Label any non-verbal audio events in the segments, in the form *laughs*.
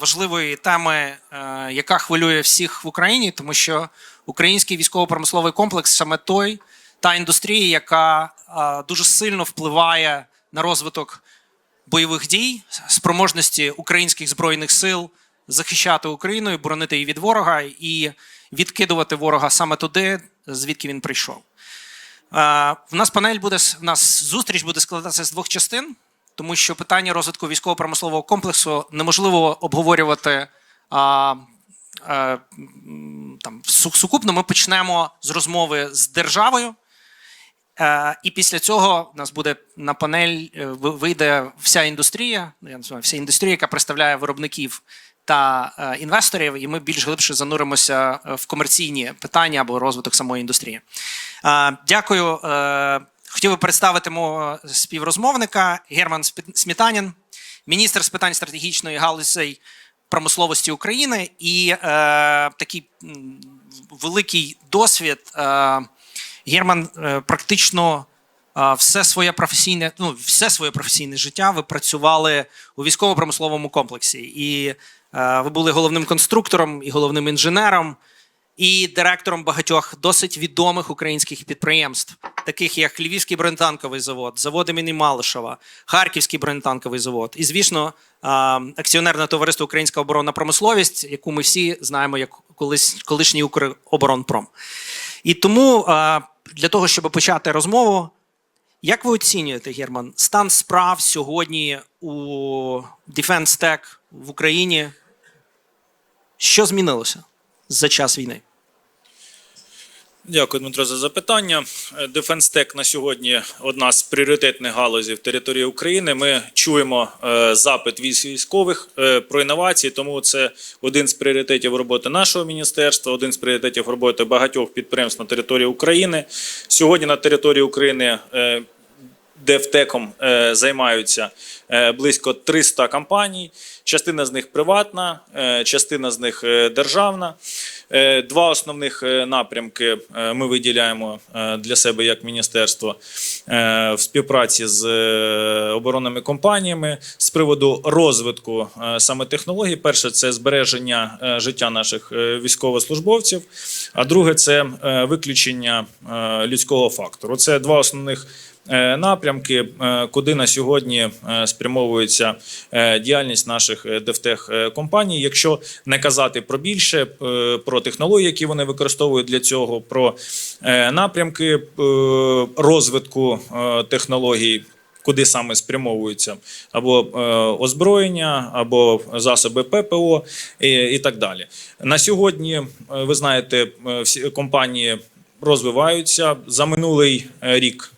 важливої теми, е, яка хвилює всіх в Україні, тому що український військово-промисловий комплекс саме той, та індустрія, яка е, дуже сильно впливає на розвиток бойових дій, спроможності українських збройних сил захищати Україну і боронити її від ворога і відкидувати ворога саме туди, звідки він прийшов. Е, В нас панель буде в нас зустріч буде складатися з двох частин, тому що питання розвитку військово-промислового комплексу неможливо обговорювати а, а, там сукупно. Ми почнемо з розмови з державою. Е, І після цього у нас буде на панель е, вийде вся індустрія, ну, я називаю вся індустрія, яка представляє виробників та е, інвесторів, і ми більш глибше зануримося е, в комерційні питання або розвиток самої індустрії. Е, Дякую. Е, Хотів би представити мого співрозмовника Герман Смітанін, міністр з питань стратегічної галузей промисловості України і е, такий великий досвід. Е, Герман е, практично е, все своє професійне, ну все своє професійне життя ви працювали у військово-промисловому комплексі, і е, ви були головним конструктором і головним інженером, і директором багатьох досить відомих українських підприємств, таких як Львівський бронетанковий завод, завод імені Малишева, Харківський бронетанковий завод, і звісно, акціонерне товариство Українська оборонна промисловість, яку ми всі знаємо як колись колишній Укроборонпром. І тому для того, щоб почати розмову, як ви оцінюєте, Герман, стан справ сьогодні у Defense Tech в Україні? Що змінилося за час війни? Дякую, Дмитро, за запитання. Дефенстек на сьогодні одна з пріоритетних галузів території України. Ми чуємо е, запит від військових е, про інновації, тому це один з пріоритетів роботи нашого міністерства, один з пріоритетів роботи багатьох підприємств на території України. Сьогодні на території України е, Девтеком е, займаються е, близько 300 компаній. Частина з них приватна, е, частина з них державна. Два основних напрямки ми виділяємо для себе як міністерство в співпраці з оборонними компаніями з приводу розвитку саме технологій. Перше це збереження життя наших військовослужбовців, а друге це виключення людського фактору. Це два основних напрямки, е, куди на сьогодні е, спрямовується е, діяльність наших е, девтех е, компаній. Якщо не казати про більше, е, про технології, які вони використовують для цього, про е, напрямки е, розвитку е, технологій. Куди саме спрямовуються або е, озброєння, або засоби ППО і, і так далі. На сьогодні, е, ви знаєте, е, всі компанії розвиваються за минулий е, рік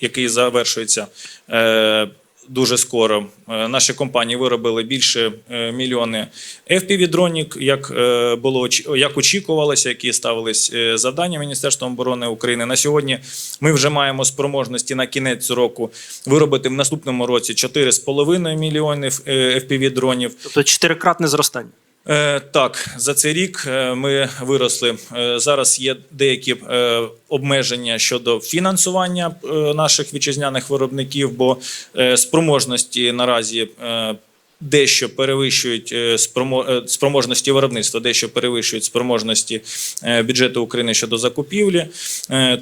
який завершується е, дуже скоро. Е, Наші компанії виробили більше е, мільйони FPV-дронів, як було як очікувалося, які ставились завдання Міністерством оборони України. На сьогодні ми вже маємо спроможності на кінець року виробити в наступному році 4,5 мільйони FPV-дронів. Тобто чотирикратне зростання. Е, Так, за цей рік е, ми виросли. Е, Зараз є деякі обмеження щодо фінансування наших вітчизняних виробників, бо спроможності наразі. Дещо перевищують е, е, спроможності виробництва, дещо перевищують спроможності е, бюджету України щодо закупівлі.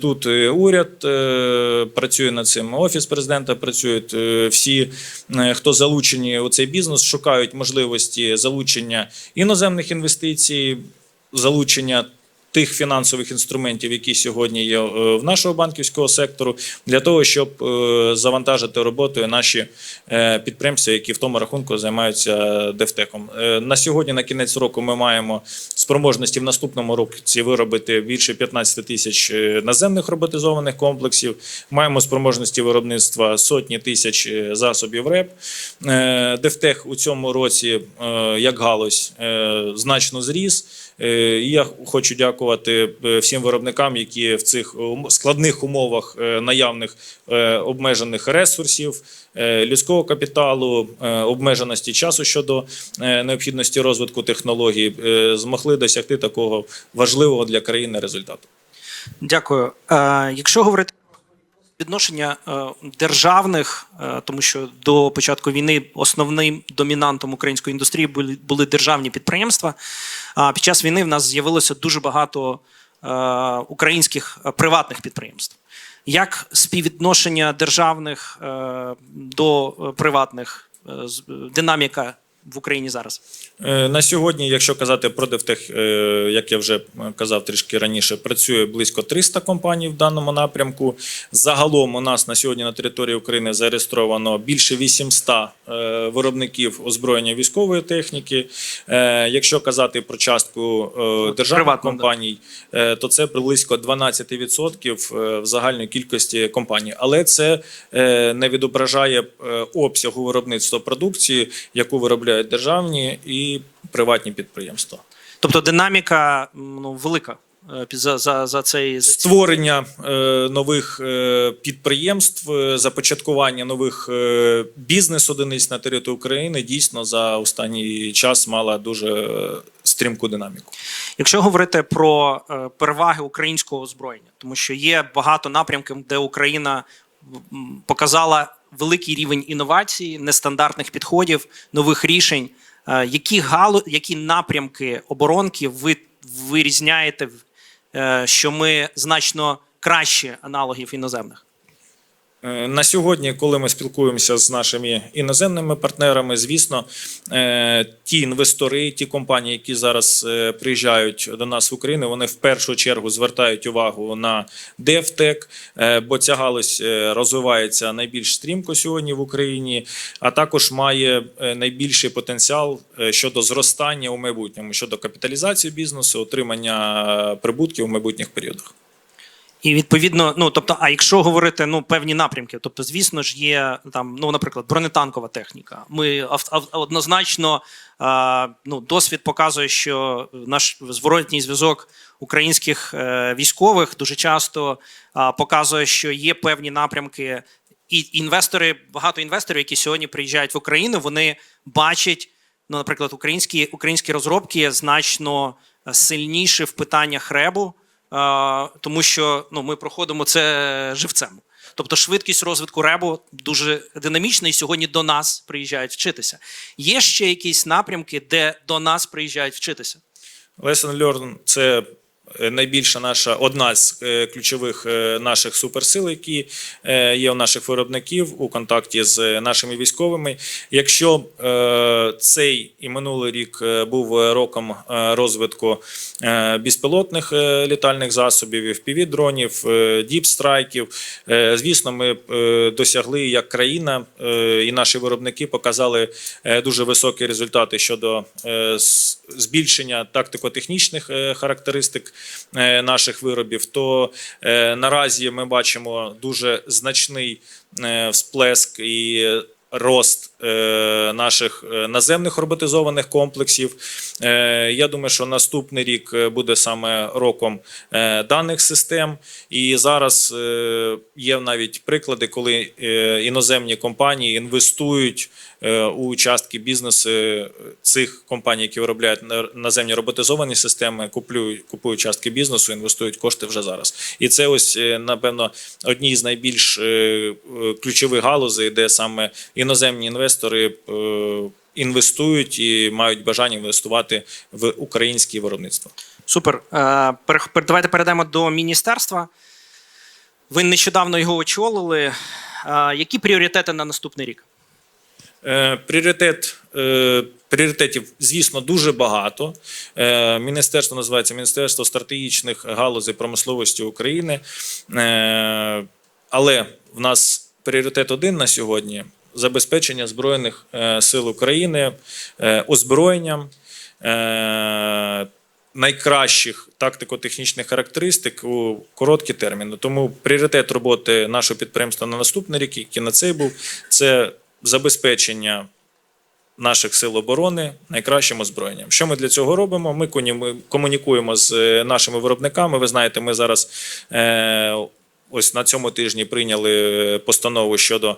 Тут уряд працює над цим, офіс президента працюють. Всі, хто залучені у цей бізнес, шукають можливості залучення іноземних інвестицій, залучення. Тих фінансових інструментів, які сьогодні є е, в нашого банківського сектору, для того, щоб е, завантажити роботою наші е, підприємства, які в тому рахунку займаються девтеком. Е, На сьогодні, на кінець року, ми маємо спроможності в наступному році виробити більше 15 тисяч наземних роботизованих комплексів. Маємо спроможності виробництва сотні тисяч засобів РЕП. Девтех у цьому році, як галузь, значно зріс. Е, І я хочу дякувати е, всім виробникам, які в цих складних умовах е, наявних обмежених ресурсів, людського капіталу, обмеженості часу щодо необхідності розвитку технологій, змогли досягти такого важливого для країни результату. Дякую. Якщо говорити співвідношення е, державних, е, тому що до початку війни основним домінантом української індустрії були, були державні підприємства. А під час війни в нас з'явилося дуже багато е, українських приватних підприємств. Як співвідношення державних до приватних динаміка в Україні зараз? Е, На сьогодні, якщо казати про Девтех, е, як я вже казав трішки раніше, працює близько 300 компаній в даному напрямку. Загалом у нас на сьогодні на території України зареєстровано більше 800 е, виробників озброєння військової техніки. Якщо казати про частку е, державних Приватно, компаній, е, то це близько 12% е, в загальної кількості компаній. Але це не відображає обсягу виробництва продукції, яку виробляють державні і приватні підприємства. Тобто динаміка ну, велика е, за, за, за цей Створення е, нових е, підприємств, е, започаткування нових е, бізнес-одиниць на території України дійсно за останній час мала дуже е, стрімку динаміку. Якщо говорити про е, переваги українського озброєння, тому що є багато напрямків, де Україна показала великий рівень інновацій, нестандартних підходів, нових рішень. Е, Які галу, які напрямки оборонки ви вирізняєте, е, що ми значно кращі аналогів іноземних? Е, На сьогодні, коли ми спілкуємося з нашими іноземними партнерами, звісно, е, ті інвестори, ті компанії, які зараз е, приїжджають до нас в Україну, вони в першу чергу звертають увагу на DevTech, бо ця галузь розвивається найбільш стрімко сьогодні в Україні, а також має найбільший потенціал щодо зростання у майбутньому, щодо капіталізації бізнесу, отримання прибутків у майбутніх періодах. І відповідно, ну тобто, а якщо говорити ну певні напрямки, тобто, звісно ж, є там, ну, наприклад, бронетанкова техніка. Ми однозначно а, ну, досвід показує, що наш зворотній зв'язок українських е, військових дуже часто а, показує, що є певні напрямки, і інвестори, багато інвесторів, які сьогодні приїжджають в Україну, вони бачать. Ну, наприклад, українські, українські розробки значно е, сильніші в питаннях ребу, е, тому що ну, ми проходимо це живцем. Тобто швидкість розвитку ребу дуже динамічна, і сьогодні до нас приїжджають вчитися. Є ще якісь напрямки, де до нас приїжджають вчитися? Lesson Learn – це найбільша наша одна з е, ключових е, наших суперсил, які е, є у наших виробників у контакті з е, нашими військовими. Якщо е, цей і минулий рік е, був роком е, розвитку е, безпілотних е, літальних засобів, fpv дронів, діпстрайків, е, звісно, ми е, досягли як країна, е, і наші виробники показали е, дуже високі результати щодо е, збільшення тактико-технічних е, характеристик е, наших виробів, то е, наразі ми бачимо дуже значний е, всплеск і рост е, наших е, наземних роботизованих комплексів. Е, Я думаю, що наступний рік е, буде саме роком е, даних систем. І зараз е, є навіть приклади, коли е, іноземні компанії інвестують е, у частки бізнесу е, цих компаній, які виробляють на- наземні роботизовані системи, куплюють, купують частки бізнесу, інвестують кошти вже зараз. І це ось, е, напевно, одні з найбільш е, е, ключових галузей, де саме іноземні інвестори е, інвестують і мають бажання інвестувати в українське виробництво. Супер. Е, пер- Давайте перейдемо до міністерства. Ви нещодавно його очолили. Е, Які пріоритети на наступний рік? Е, Пріоритет е, пріоритетів, звісно, дуже багато. Е, Міністерство називається Міністерство стратегічних галузей промисловості України. Але в нас пріоритет один на сьогодні забезпечення Збройних сил України озброєнням. Найкращих тактико-технічних характеристик у короткі терміни. Тому пріоритет роботи нашого підприємства на наступний рік, який на цей був, це забезпечення наших сил оборони найкращим озброєнням. Що ми для цього робимо? Ми комунікуємо з е, нашими виробниками. Ви знаєте, ми зараз е, ось на цьому тижні прийняли постанову щодо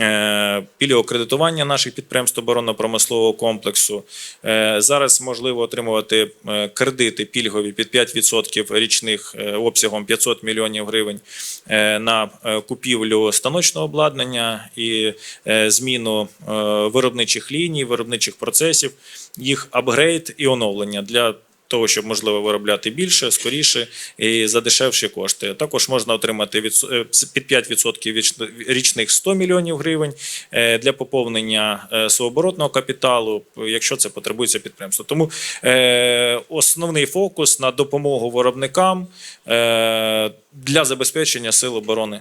е, пільгового кредитування наших підприємств оборонно-промислового комплексу. Е, Зараз можливо отримувати е, кредити пільгові під 5% річних е, обсягом 500 мільйонів гривень е, на е, купівлю станочного обладнання і е, зміну е, виробничих ліній, виробничих процесів, їх апгрейд і оновлення для того, щоб можливо виробляти більше, скоріше і за дешевші кошти. Також можна отримати від, е, під 5% річних 100 мільйонів гривень е, для поповнення е, своєоборотного капіталу, якщо це потребується підприємство. Тому основний фокус на допомогу виробникам для забезпечення сил оборони.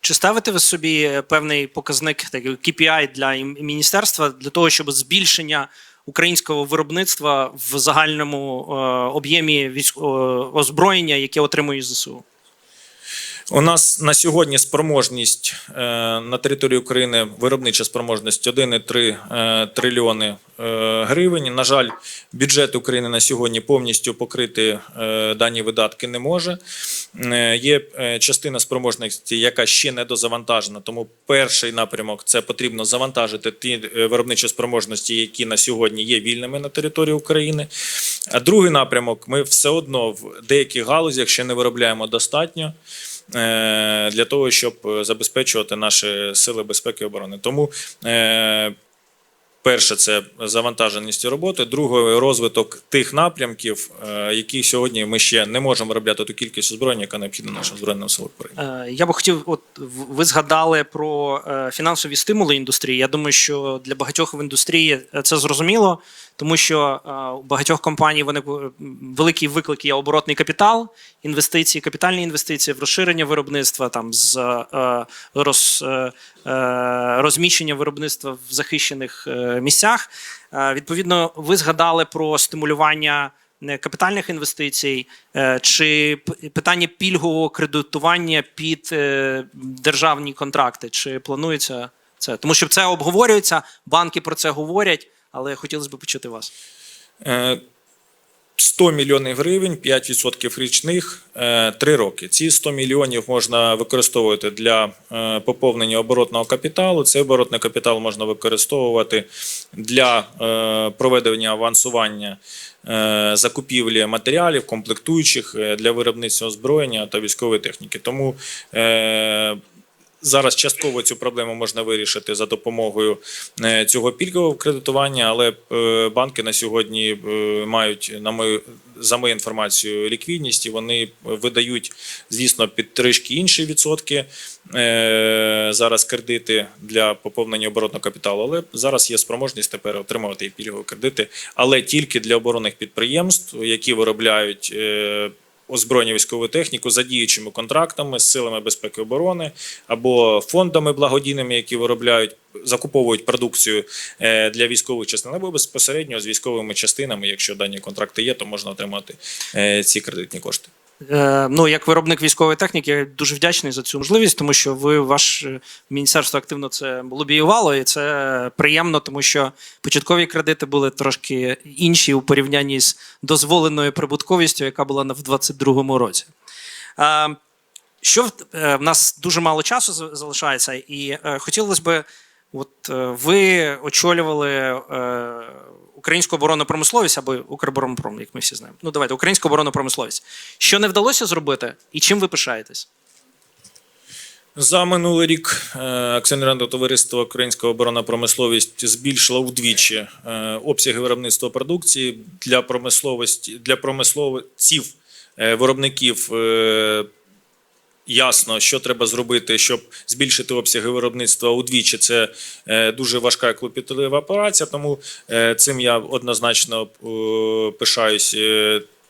Чи ставите ви собі певний показник такий KPI для міністерства для того, щоб збільшення українського виробництва в загальному е, об'ємі е, озброєння, яке отримує ЗСУ? У нас на сьогодні спроможність е, на території України виробнича спроможність 1,3 е, трильйони е, гривень. На жаль, бюджет України на сьогодні повністю покрити дані видатки не може. Є частина спроможності, яка ще не дозавантажена. Тому перший напрямок це потрібно завантажити ті виробничі спроможності, які на сьогодні є вільними на території України. А другий напрямок ми все одно в деяких галузях ще не виробляємо достатньо для того, щоб е, забезпечувати наші сили безпеки і оборони. Тому е, перше це завантаженість роботи, друге розвиток тих напрямків, е, які сьогодні ми ще не можемо виробляти ту кількість озброєння, яка необхідна нашим збройним силам України. Е, Я би хотів, от ви згадали про е, фінансові стимули індустрії. Я думаю, що для багатьох в індустрії е, це зрозуміло, тому що е, у багатьох компаній вони е, великий виклик є оборотний капітал, інвестиції, капітальні інвестиції в розширення виробництва, там з е, роз, розміщення виробництва в захищених місцях. Відповідно, ви згадали про стимулювання капітальних інвестицій, чи питання пільгового кредитування під державні контракти? Чи планується це? Тому що це обговорюється, банки про це говорять, але хотілося б почути вас. Е, 100 мільйонів гривень, 5% річних, 3 роки. Ці 100 мільйонів можна використовувати для е, поповнення оборотного капіталу. Цей оборотний капітал можна використовувати для е, проведення авансування е, закупівлі матеріалів, комплектуючих е, для виробництва озброєння та військової техніки. Тому е, Зараз частково цю проблему можна вирішити за допомогою е, цього пільгового кредитування, але е, банки на сьогодні е, мають на мою за мою інформацію ліквідність і вони видають, звісно, під трішки інші відсотки зараз кредити для поповнення оборотного капіталу. Але зараз є спроможність тепер отримувати і пільгові кредити, але тільки для оборонних підприємств, які виробляють. Озброєння військову техніку за діючими контрактами з силами безпеки і оборони або фондами благодійними, які виробляють, закуповують продукцію е, для військових частин, або безпосередньо з військовими частинами. Якщо дані контракти є, то можна отримати е, ці кредитні кошти. Е, ну, як виробник військової техніки, я дуже вдячний за цю можливість, тому що ви, ваше міністерство активно це лобіювало, і це приємно, тому що початкові кредити були трошки інші у порівнянні з дозволеною прибутковістю, яка була в 2022 році. Е, що в, е, в нас дуже мало часу залишається, і хотілося б, от ви очолювали українську оборонну промисловість або Укроборонпром, як ми всі знаємо. Ну давайте українську оборонну промисловість. Що не вдалося зробити, і чим ви пишаєтесь? За минулий рік е, акціонерне товариство Українська оборонна промисловість збільшило вдвічі е, обсяги виробництва продукції для промисловості для промисловців е, виробників. Ясно, що треба зробити, щоб збільшити обсяги виробництва удвічі. Це е, дуже важка і клопітлива операція. Тому е, цим я однозначно е, пишаюсь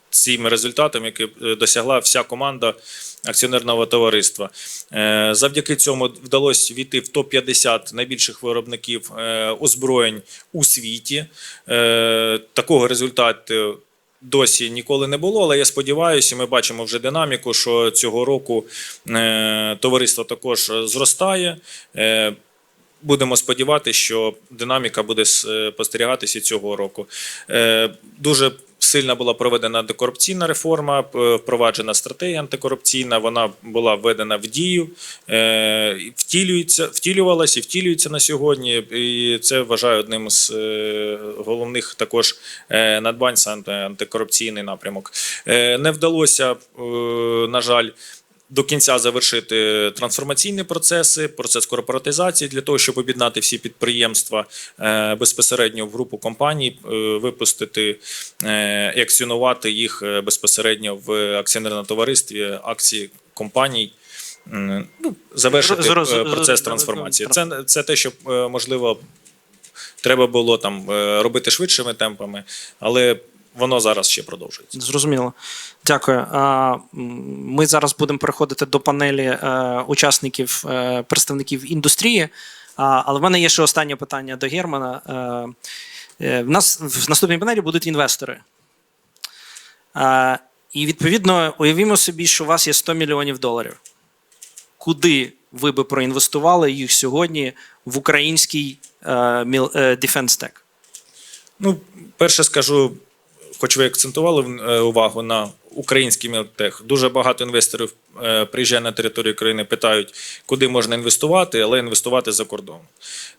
цими результатами, які досягла вся команда акціонерного товариства. Завдяки цьому вдалося війти в топ-50 найбільших виробників озброєнь у світі. Такого результату досі ніколи не було, але я сподіваюся, ми бачимо вже динаміку, що цього року е, товариство також зростає. Е, Будемо сподіватися, що динаміка буде спостерігатися цього року. Е, Дуже сильно була проведена антикорупційна реформа, впроваджена стратегія антикорупційна. Вона була введена в дію, е, втілюється, втілювалася і втілюється на сьогодні. І це вважаю одним з е, головних також е, надбань антикорупційний напрямок. Е, Не вдалося, е, на жаль. До кінця завершити трансформаційні процеси, процес корпоратизації для того, щоб об'єднати всі підприємства е, безпосередньо в групу компаній, е, випустити е, і акціонувати їх безпосередньо в акціонерному товаристві акції компаній. Ну, завершити е, процес трансформації. Це, це те, що можливо треба було там робити швидшими темпами, але воно зараз ще продовжується. Зрозуміло. Дякую. Ми зараз будемо переходити до панелі е, учасників, е, представників індустрії. Але в мене є ще останнє питання до Германа. Е, В нас в наступній панелі будуть інвестори. І відповідно, уявімо собі, що у вас є 100 мільйонів доларів. Куди ви би проінвестували їх сьогодні в український Defense Tech? Ну, перше скажу, хоч ви акцентували е, увагу на український мілтех. Дуже багато інвесторів е, приїжджає на територію країни, питають, куди можна інвестувати, але інвестувати за кордон.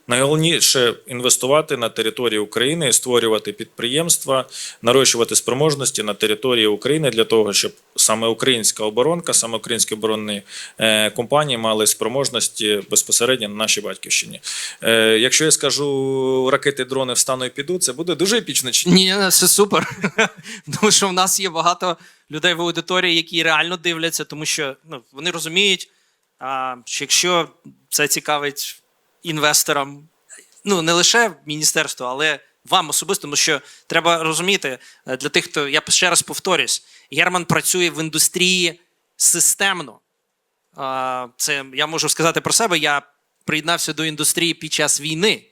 Найголовніше інвестувати на території України, створювати підприємства, нарощувати спроможності на території України для того, щоб саме українська оборонка, саме українські оборонні е, компанії мали спроможності безпосередньо на нашій батьківщині. Е, Якщо я скажу ракети, дрони встану і піду, це буде дуже епічно. ні? Це супер. *laughs* тому що в нас є багато людей в аудиторії, які реально дивляться, тому що ну, вони розуміють, що якщо це цікавить інвесторам, ну не лише міністерство, але вам особисто, тому що треба розуміти е, для тих, хто я ще раз повторюсь, Герман працює в індустрії системно. Це я можу сказати про себе. Я приєднався до індустрії під час війни.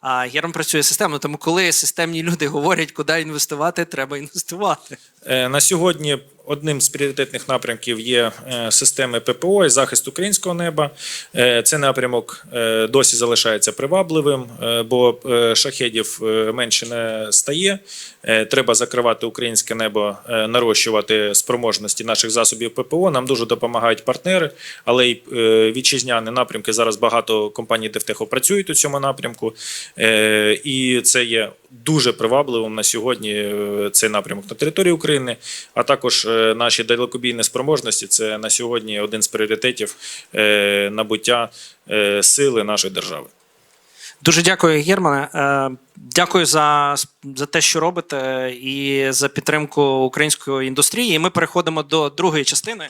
А Герман працює системно. Тому, коли системні люди говорять, куди інвестувати, треба інвестувати. Е, На сьогодні одним з пріоритетних напрямків є е, системи ППО і захист українського неба. Е, Цей напрямок е, досі залишається привабливим, бо шахедів менше не стає. Треба закривати українське небо, нарощувати спроможності наших засобів ППО. Нам дуже допомагають партнери, але й вітчизняні напрямки зараз багато компаній Девтеху працюють у цьому напрямку. І це є дуже привабливим на сьогодні е, цей напрямок на території України, а також е, наші далекобійні спроможності. Це на сьогодні один з пріоритетів е, набуття сили нашої держави. Дуже дякую, Германе. Дякую за, за те, що робите, і за підтримку української індустрії. І ми переходимо до другої частини.